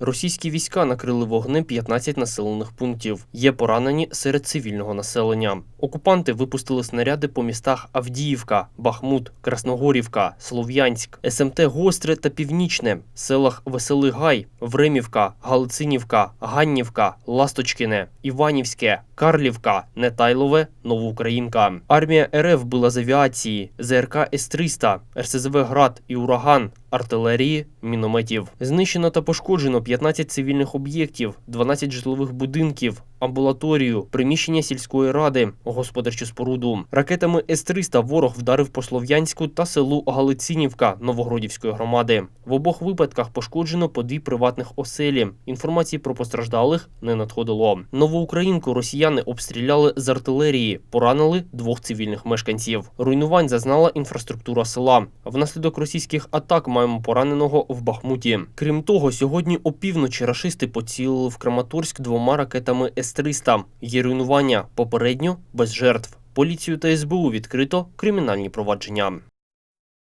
Російські війська накрили вогнем 15 населених пунктів. Є поранені серед цивільного населення. Окупанти випустили снаряди по містах Авдіївка, Бахмут, Красногорівка, Слов'янськ, СМТ Гостре та Північне, селах Веселий Гай, Времівка, Галицинівка, Ганнівка, Ласточкине, Іванівське, Карлівка, Нетайлове, Новоукраїнка. Армія РФ била з авіації, ЗРК С-300, РСЗВ Град і Ураган, артилерії, мінометів. Знищено та пошкоджено 15 цивільних об'єктів, 12 житлових будинків, амбулаторію, приміщення сільської ради, господарчу споруду. Ракетами С-300 ворог вдарив по Слов'янську та селу Галицинівка Новогродівської громади. В обох випадках пошкоджено по дві приватних оселі. Інформації про постраждалих не надходило. Новоукраїнку росіяни обстріляли з артилерії, поранили двох цивільних мешканців. Руйнувань зазнала інфраструктура села. Внаслідок російських атак маємо пораненого в Бахмуті. Крім того, сьогодні опівночі рашисти поцілили в Краматорськ двома ракетами С-300. Є руйнування попередньо без жертв. Поліцію та СБУ відкрито кримінальні провадження.